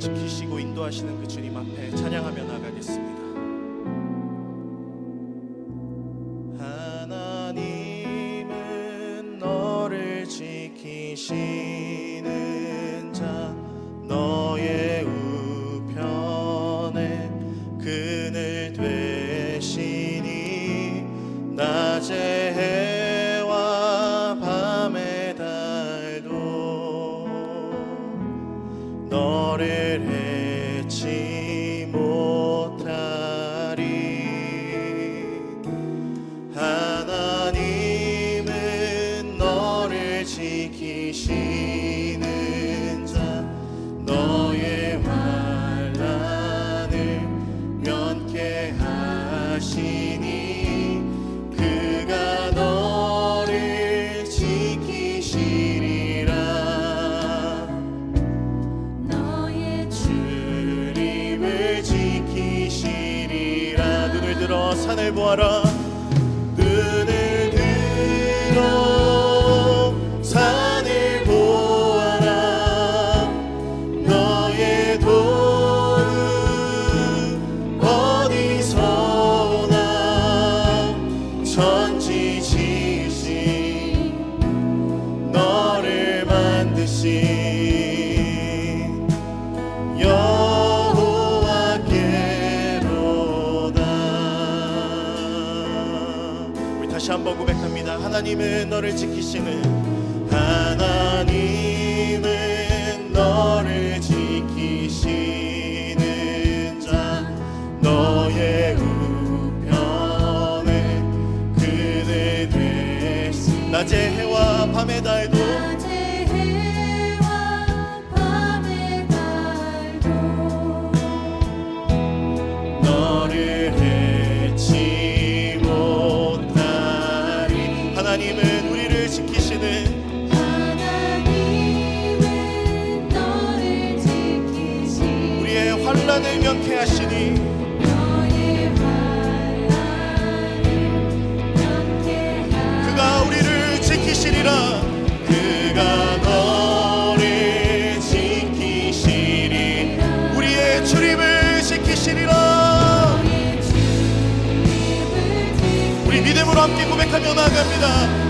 지키시고 인도하시는 그 주님 앞에 찬양하며 나가겠습니다. 너를 했지. 들어 산을 보아라. 늘 나를 지키시는 하나님은 너를 지키시는 자 너의 우편에 그대 되신 낮에 환란을 면케 하시니 그가 우리를 지키시리라. 그가 너를 지키시리. 우리의 출입을 지키시리라. 우리 믿음으로 함께 고백하며 나아갑니다.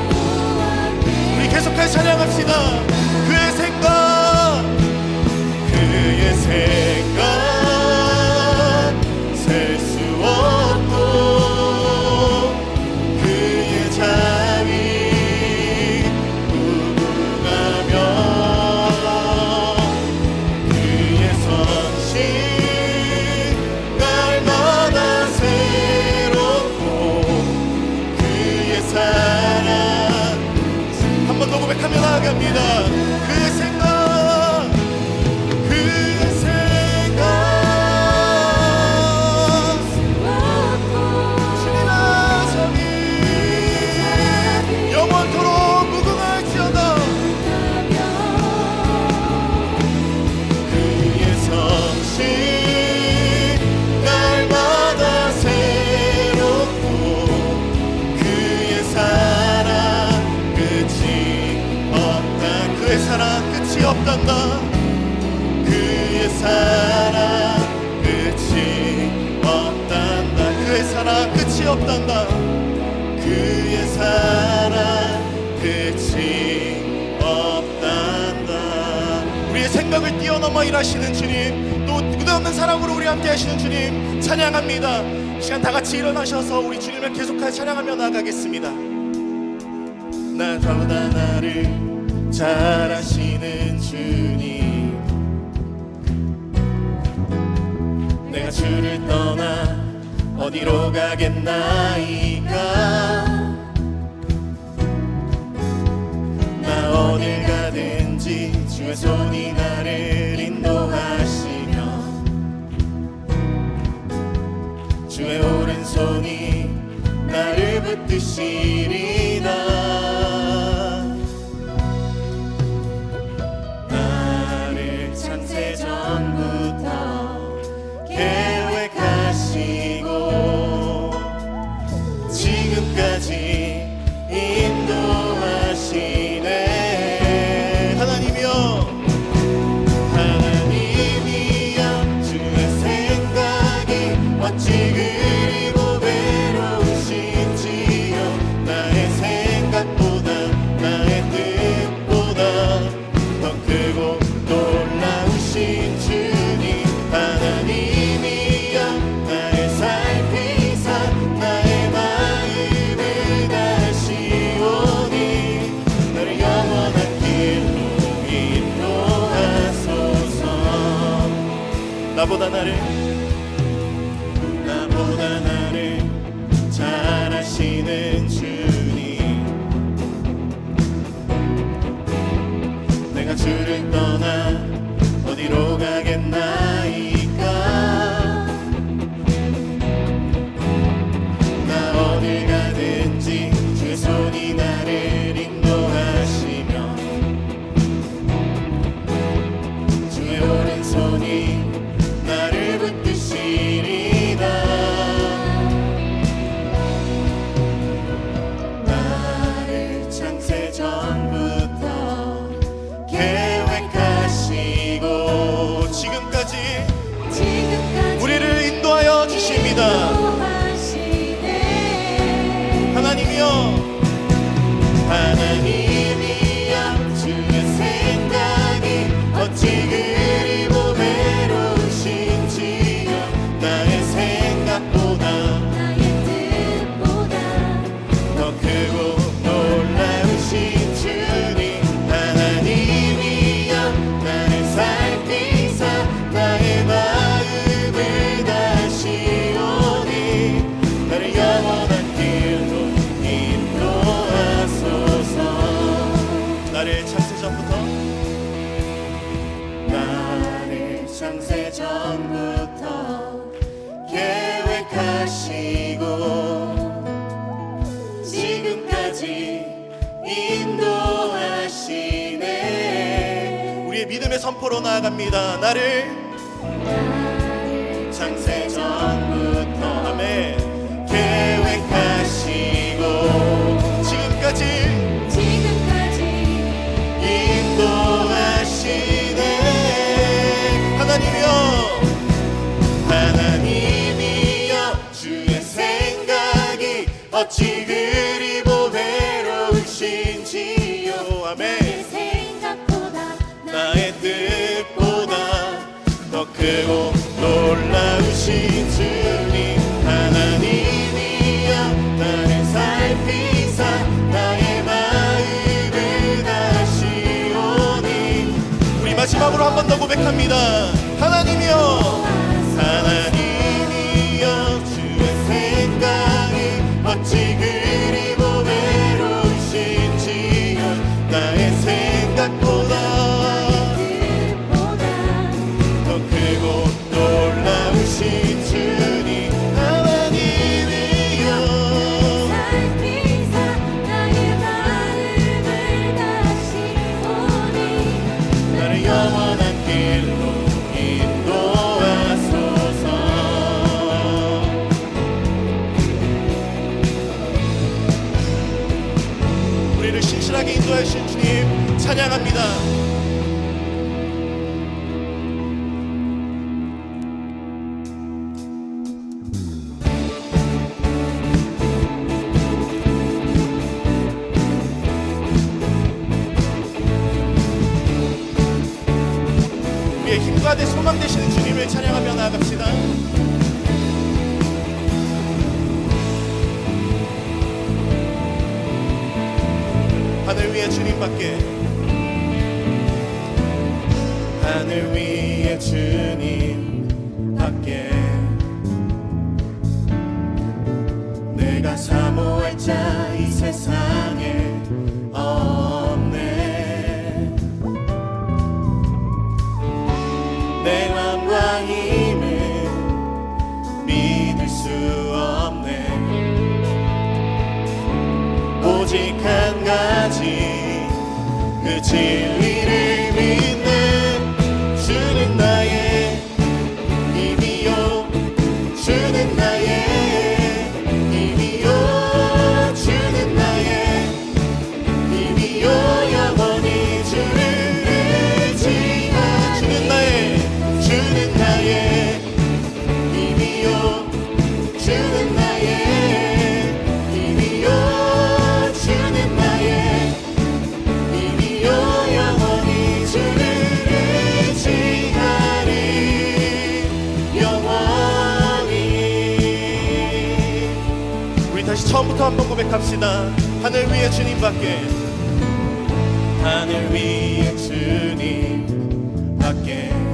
앞에 찬양합시다. 올라갑니다. 그 어마 일하시는 주님 또 끝없는 사랑으로 우리 함께 하시는 주님 찬양합니다. 시간 다 같이 일어나셔서 우리 주님을 계속하여 찬양하며 나가겠습니다. 나보다 나를 잘하시는 주님. 내가 주를 떠나 어디로 가겠나이까? 나 어딜 가든지 주의 손이 나를 see. 하시는 주님. 내가 주를 떠 앞으로 나아갑니다. 나를 마지막으로 한 번 더 고백합니다. 우리를 신실하게 인도하신 주님 찬양합니다. 우리의 힘과 내 소망 되시는 주님을 찬양하며 나아갑시다. 주님밖에. 하늘 위에 주님.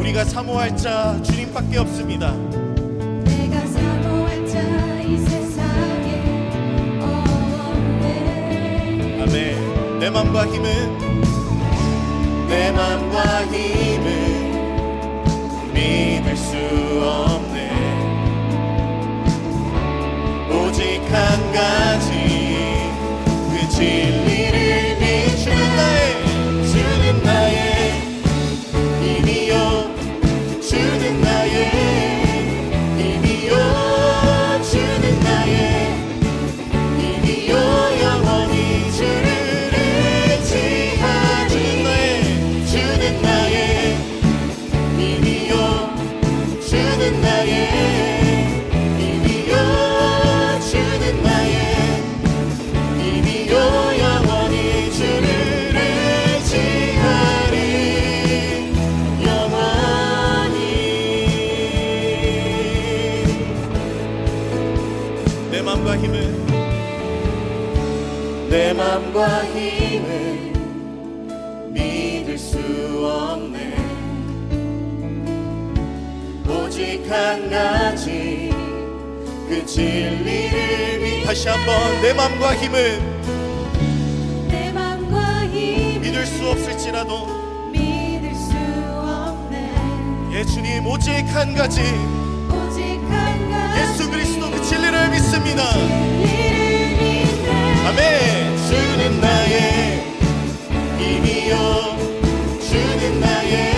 우리가 사모할 자 주님밖에 없습니다. 내가 사모할 자 이 세상에 없네. 아멘. 내 맘과 힘은 내 맘과 힘은 믿을 수 없네. 오직 한 가지 그 진리. 만나지. 그 진리를 믿 다시 한번 내 맘과 힘을 내 맘과 힘 믿을 수 없을지라도 믿을 수 없네. 예 주님 오직 한 가지. 오직 한 가지. 예수 그리스도 그 진리를 믿습니다. 진리를 믿네. 아멘. 주는 나의 힘이요. 주는 나의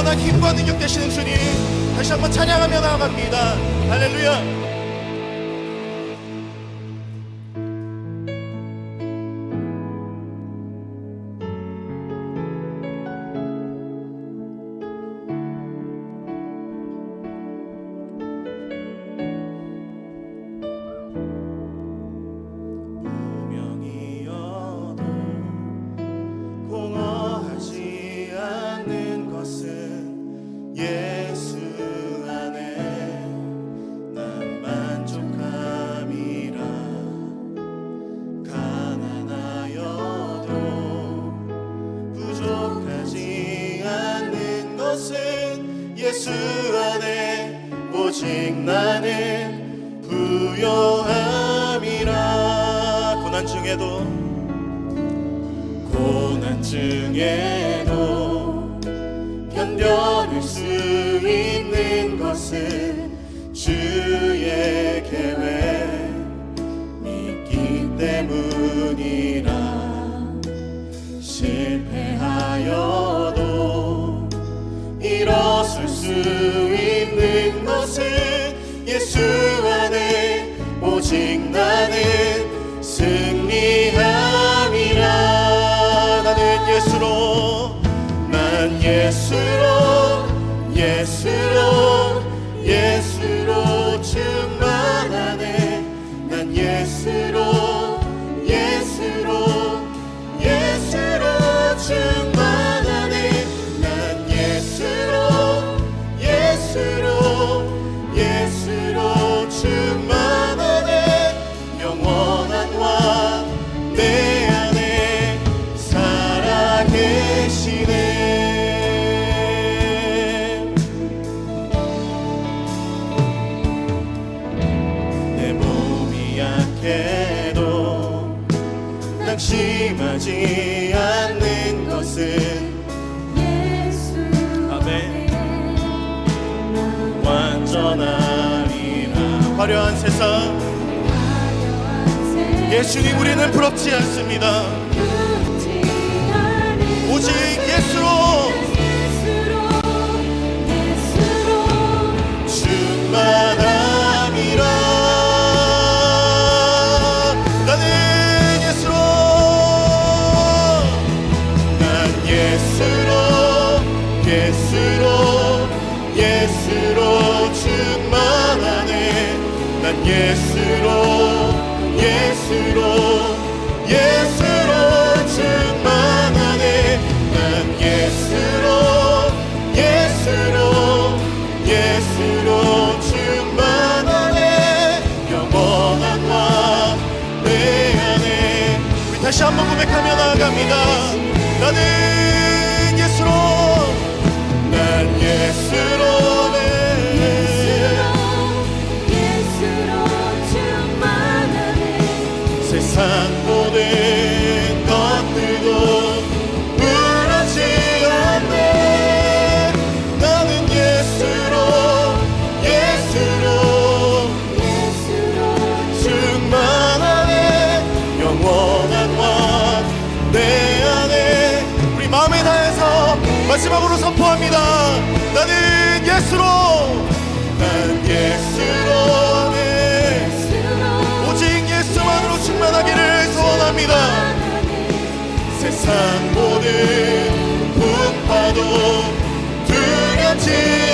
영원한 힘과 능력 되시는 주님 다시 한번 찬양하며 나아갑니다. 할렐루야. 일어설 수 있는 것은 예수 안에 오직 나는 승리함이라. 나는 예수로 난 예수로 예수로 예수로. 세상 예수님 우리는 부럽지 않습니다. 오직 다시 한번 고백하며 나아갑니다. 나는 마지막으로 선포합니다. 나는 예수로 난 예수로 네. 오직 예수만으로 충만하기를 소원합니다. 세상 모든 분파도 두렵지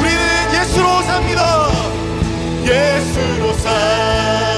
우리는 예수로 삽니다. 예수로 삽니다